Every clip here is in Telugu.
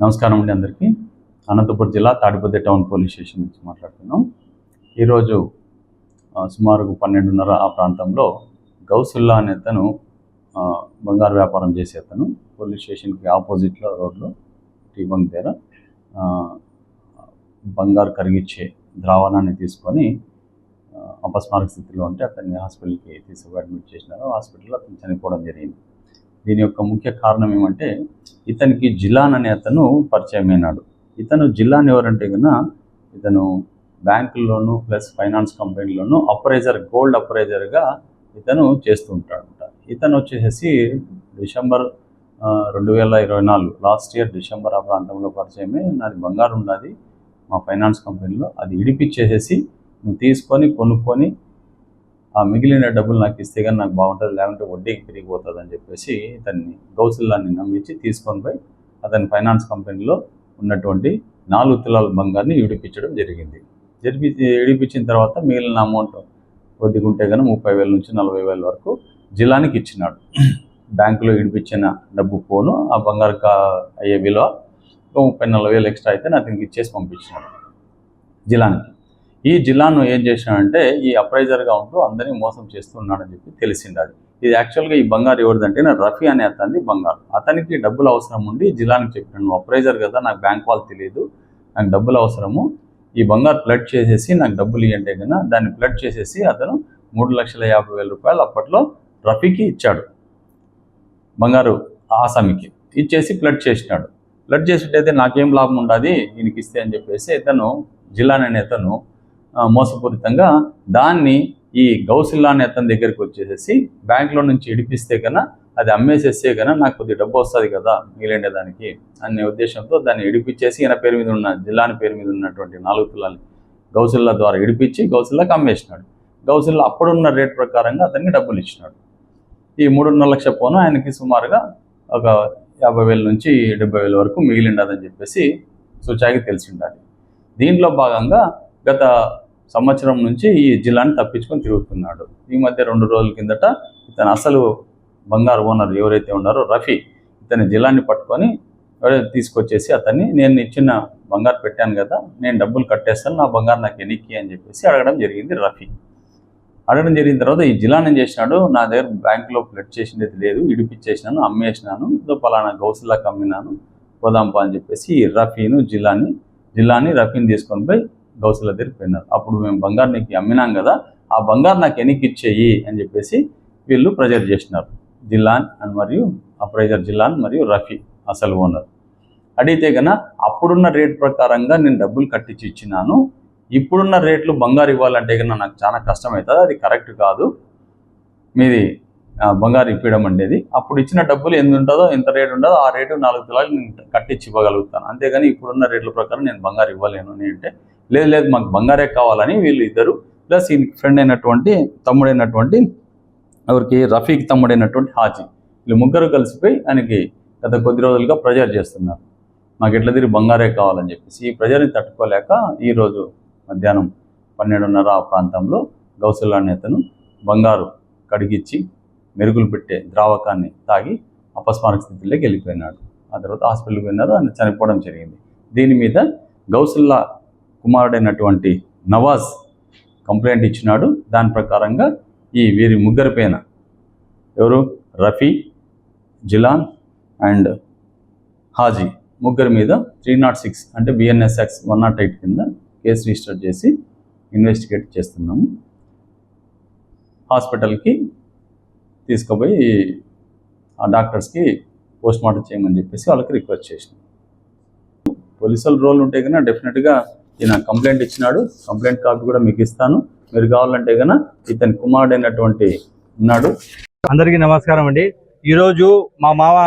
నమస్కారం అండి అందరికీ. అనంతపురం జిల్లా తాడిపత్రి టౌన్ పోలీస్ స్టేషన్ నుంచి మాట్లాడుతున్నాం. ఈరోజు సుమారు పన్నెండున్నర ఆ ప్రాంతంలో గౌసుల్లా అనే అతను బంగారు వ్యాపారం చేసే అతను పోలీస్ స్టేషన్కి ఆపోజిట్లో రోడ్లో టీ బంక్ దగ్గర బంగారు కరిగిచ్చే ద్రావణాన్ని తీసుకొని అపస్మారక స్థితిలో ఉంటే అతన్ని హాస్పిటల్కి తీసుకు అడ్మిట్ చేసినారు. హాస్పిటల్లో అతను చనిపోవడం జరిగింది. దీని యొక్క ముఖ్య కారణం ఏమంటే ఇతనికి జిలాన్ అనే అతను పరిచయమైనాడు ఇతను జిలాన్ ఎవరంటే కన్నా ఇతను బ్యాంకుల్లోనూ ప్లస్ ఫైనాన్స్ కంపెనీలోనూ అప్రైజర్ గోల్డ్ అప్రైజర్గా ఇతను చేస్తూ ఉంటాడంట. ఇతను వచ్చేసి డిసెంబర్ రెండు వేల ఇరవై నాలుగు లాస్ట్ ఇయర్ డిసెంబర్ ఆ ప్రాంతంలో పరిచయమే నాది బంగారు ఉన్నది మా ఫైనాన్స్ కంపెనీలో అది ఇడిపిచ్చేసేసి నువ్వు తీసుకొని కొనుక్కొని ఆ మిగిలిన డబ్బులు నాకు ఇస్తే కానీ నాకు బాగుంటుంది లేకుంటే వడ్డీకి పెరిగిపోతుంది అని చెప్పేసి ఇతన్ని గౌసుల్లాన్ని నమ్మించి తీసుకొని పోయి అతని ఫైనాన్స్ కంపెనీలో ఉన్నటువంటి నాలుగు తులాల బంగారుని విడిపించడం జరిగింది. జరిపి విడిపించిన తర్వాత మిగిలిన అమౌంట్ కొద్దిగా ఉంటే కానీ ముప్పై వేల నుంచి నలభై వేల వరకు జిల్లానికి ఇచ్చినాడు. బ్యాంకులో విడిపించిన డబ్బు పోను ఆ బంగారు కా అయ్యే విలువ ఒక ముప్పై నలభై వేలు ఎక్స్ట్రా అయితే అతనికి ఇచ్చేసి పంపించినాడు. జిల్లానికి. ఈ జిల్లాను ఏం చేశాడంటే ఈ అప్రైజర్గా ఉంటూ అందరినీ మోసం చేస్తున్నాడని చెప్పి తెలిసింది అది. ఇది యాక్చువల్గా ఈ బంగారు ఎవరిదంటే నా రఫీ అనే అతన్ని బంగారు. అతనికి డబ్బులు అవసరం ఉండి జిల్లానికి చెప్పాను నువ్వు అప్రైజర్ కదా నాకు బ్యాంక్ వాళ్ళు తెలియదు నాకు డబ్బులు అవసరము ఈ బంగారు ప్లడ్ చేసేసి నాకు డబ్బులు ఇవ్వంటే కన్నా దాన్ని ప్లడ్ చేసేసి అతను మూడు లక్షల యాభై వేల రూపాయలు అప్పట్లో రఫీకి ఇచ్చాడు. బంగారు ఆసామికి ఇచ్చేసి ప్లడ్ చేసినాడు. ప్లడ్ చేసినట్టయితే నాకేం లాభం ఉండదు ఈయనకి ఇస్తే అని చెప్పేసి ఇతను జిల్లా అనే అతను మోసపూరితంగా దాన్ని ఈ గౌసిల్లా అనే అతని దగ్గరికి వచ్చేసేసి బ్యాంక్లో నుంచి ఇడిపిస్తే కన్నా అది అమ్మేసేస్తే కన్నా నాకు కొద్ది డబ్బు వస్తుంది కదా మిగిలిండే దానికి అనే ఉద్దేశంతో దాన్ని ఇడిపించేసి ఈయన పేరు మీద ఉన్న జిల్లాని పేరు మీద ఉన్నటువంటి నాలుగు తులాలు గౌసిల్లా ద్వారా ఇడిపించి గౌసిల్లాకి అమ్మేసినాడు. గౌసిల్లా అప్పుడున్న రేట్ ప్రకారంగా అతనికి డబ్బులు ఇచ్చినాడు. ఈ మూడున్నర లక్ష పోను ఆయనకి సుమారుగా ఒక యాభై వేల నుంచి డెబ్బై వేల వరకు మిగిలిండదని చెప్పేసి సూచాకి తెలిసి ఉండాలి దీంట్లో భాగంగా గత సంవత్సరం నుంచి ఈ జిల్లాని తప్పించుకొని తిరుగుతున్నాడు. ఈ మధ్య రెండు రోజుల కిందట ఇతను అసలు బంగారు ఓనర్ ఎవరైతే ఉన్నారో రఫీ ఇతని జిల్లాని పట్టుకొని తీసుకొచ్చేసి అతన్ని నేను ఇచ్చిన బంగారు పెట్టాను కదా నేను డబ్బులు కట్టేస్తాను నా బంగారు నాకు ఎన్నికి అని చెప్పేసి అడగడం జరిగింది రఫీ. అడగడం జరిగిన తర్వాత ఈ జిల్లాని చేసినాడు నా దగ్గర బ్యాంకులో ప్లెట్ చేసినది లేదు ఇడిపిచ్చేసినాను అమ్మేసినాను ఇదో పలానా గౌసులాకి అమ్మినాను పోదాంపా అని చెప్పేసి ఈ రఫీను జిల్లాని జిల్లాని రఫీని తీసుకొని పోయి గౌసుల దగ్గరికి పోయినారు. అప్పుడు మేము బంగారు నీకు అమ్మినాం కదా ఆ బంగారు నాకు ఎన్నికి ఇచ్చేయి అని చెప్పేసి వీళ్ళు ప్రెజర్ చేసినారు. జిల్లాన్ అండ్ మరియు అప్రైజర్ జిల్లాన్ మరియు రఫీ అసలు ఓనర్. అడిగితే కన్నా అప్పుడున్న రేట్ ప్రకారంగా నేను డబ్బులు కట్టించి ఇచ్చినాను. ఇప్పుడున్న రేట్లు బంగారు ఇవ్వాలంటే కన్నా నాకు చాలా కష్టమవుతుంది. అది కరెక్ట్ కాదు. మీది బంగారు ఇప్పడం అనేది అప్పుడు ఇచ్చిన డబ్బులు ఎంత ఉంటుందో ఎంత రేటు ఉండదో ఆ రేటు నాలుగు తులాలు నేను కట్టించి ఇవ్వగలుగుతాను. అంతేగాని ఇప్పుడున్న రేట్ల ప్రకారం నేను బంగారు ఇవ్వలేను. అని అంటే లేదు లేదు మాకు బంగారే కావాలని వీళ్ళు ఇద్దరు ప్లస్ ఈయన ఫ్రెండ్ అయినటువంటి తమ్ముడైనటువంటి ఎవరికి రఫీక్ తమ్ముడైనటువంటి హాజీ. వీళ్ళు ముగ్గురు కలిసిపోయి ఆయనకి గత కొద్ది రోజులుగా ప్రజలు చేస్తున్నారు. మాకు ఎట్లా తిరిగి బంగారే కావాలని చెప్పేసి ఈ ప్రజర్ని తట్టుకోలేక ఈరోజు మధ్యాహ్నం పన్నెండున్నర ఆ ప్రాంతంలో గౌసల్లా నేతను బంగారు కడిగిచ్చి మెరుగులు పెట్టే ద్రావకాన్ని తాగి అపస్మారక స్థితిలోకి వెళ్ళిపోయినాడు. ఆ తర్వాత హాస్పిటల్కి పోయినారు ఆయన చనిపోవడం జరిగింది. దీని మీద గౌసుల్లా కుమారుడైనటువంటి నవాజ్ కంప్లైంట్ ఇచ్చినాడు. దాని ప్రకారంగా ఈ వీరి ముగ్గురి పైన ఎవరు? రఫీ జిలాన్ అండ్ హాజీ ముగ్గురి మీద త్రీ నాట్ సిక్స్ అంటే BNS act one not eight కింద కేసు రిజిస్టర్ చేసి ఇన్వెస్టిగేట్ చేస్తున్నాము. హాస్పిటల్కి తీసుకుపోయి ఆ డాక్టర్స్కి పోస్ట్ మార్టం చేయమని చెప్పేసి వాళ్ళకి రిక్వెస్ట్ చేసినాం. పోలీసుల రోల్ ఉంటే కన్నా డెఫినెట్గా ఈయన కంప్లైంట్ ఇచ్చినాడు. కంప్లైంట్ కాపీ కూడా మీకు ఇస్తాను. మీరు కావాలంటే కన్నా ఇతని కుమారుడైనటువంటి ఉన్నాడు. అందరికీ నమస్కారం అండి. ఈరోజు మా మామ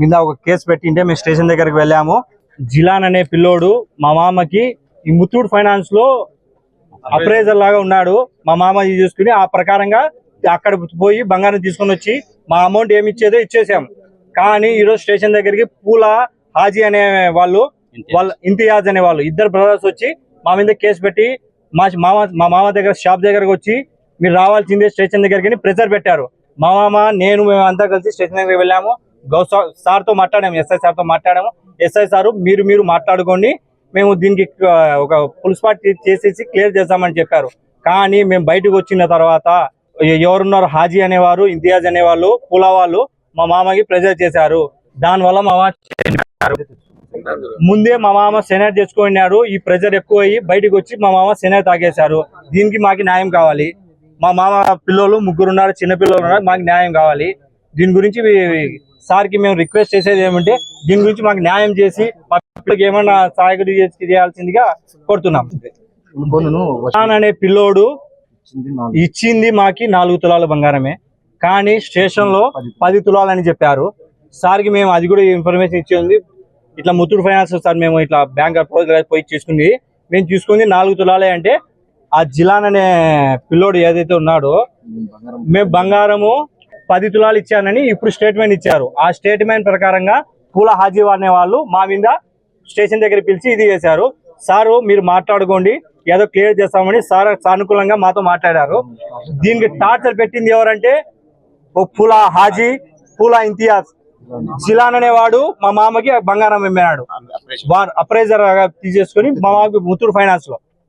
మీద ఒక కేసు పెట్టింటే మేము స్టేషన్ దగ్గరికి వెళ్ళాము. జిలాన్ అనే పిల్లోడు మా మామకి ఈ ముత్తూట్ ఫైనాన్స్లో అప్రైజర్ లాగా ఉన్నాడు. మా మామ ఇది చూసుకుని ఆ ప్రకారంగా అక్కడ పోయి బంగారం తీసుకొని వచ్చి మా అమౌంట్ ఏమి ఇచ్చేదో ఇచ్చేసాం. కానీ ఈరోజు స్టేషన్ దగ్గరికి పూల హాజీ అనే వాళ్ళు వాళ్ళ ఇంతియాజ్ అనే వాళ్ళు ఇద్దరు బ్రదర్స్ వచ్చి మా మీద కేసు పెట్టి మా మామ మా మామ దగ్గర షాప్ దగ్గరకు వచ్చి మీరు రావాల్సిందే స్టేషన్ దగ్గరికి ప్రెజర్ పెట్టారు. మా మామ నేను మేము అంతా కలిసి స్టేషన్ దగ్గరికి వెళ్ళాము. గౌ సార్తో మాట్లాడాము ఎస్ఐ సార్తో మాట్లాడాము. ఎస్ఐ సార్ మీరు మీరు మాట్లాడుకోండి. మేము దీనికి ఒక పులిస్ చేసేసి క్లియర్ చేస్తామని చెప్పారు. కానీ మేము బయటకు వచ్చిన తర్వాత ఎవరున్నారు? హాజీ అనేవారు ఇంతియాజ్ అనేవాళ్ళు పూలా వాళ్ళు మా మామకి ప్రెజర్ చేశారు. దానివల్ల మా మామ ముందే మా మామ సెనైట్ తెచ్చుకున్నాడు ఈ ప్రెజర్ ఎక్కువ అయ్యి బయటకు వచ్చి మా మామ సెనైట్ తాగేశారు. దీనికి మాకు న్యాయం కావాలి. మా మామ పిల్లలు ముగ్గురు ఉన్నారు చిన్న పిల్లలు ఉన్నారు మాకు న్యాయం కావాలి. దీని గురించి సార్కి మేము రిక్వెస్ట్ చేసేది ఏమంటే దీని గురించి మాకు న్యాయం చేసి మా పిల్లలకి ఏమన్నా సహాయకుడు చేయాల్సిందిగా కోరుతున్నాం. అనే పిల్లోడు ఇచ్చింది మాకి నాలుగు తులాల బంగారమే. కానీ స్టేషన్లో పది తులాలని చెప్పారు. సార్కి మేము అది కూడా ఇన్ఫర్మేషన్ ఇచ్చింది ఇట్లా ముత్తూట్ ఫైనాన్స్ సార్ మేము ఇట్లా బ్యాంక్ పోయి చూసుకుంది. మేము చూసుకుంది నాలుగు తులాలే అంటే ఆ జిలాన్ అనే పిల్లోడు ఏదైతే ఉన్నాడో మేము బంగారము పది తులాలు ఇచ్చానని ఇప్పుడు స్టేట్మెంట్ ఇచ్చారు. ఆ స్టేట్మెంట్ ప్రకారంగా పూల హాజీ అనే వాళ్ళు మా మీద స్టేషన్ దగ్గర పిలిచి ఇది చేశారు. సారు మీరు మాట్లాడుకోండి ఏదో క్లియర్ చేస్తామని సార్ సానుకూలంగా మాతో మాట్లాడారు. దీనికి టార్చర్ పెట్టింది ఎవరంటే ఓ పూల హాజీ పూల ఇంతియాజ్. జిలాన్ అనేవాడు మా మామకి బంగారం అమ్మాడు. వాడు అప్రైజర్ తీసేసుకుని మా మామకి ముత్తూరు ఫైనాన్స్లో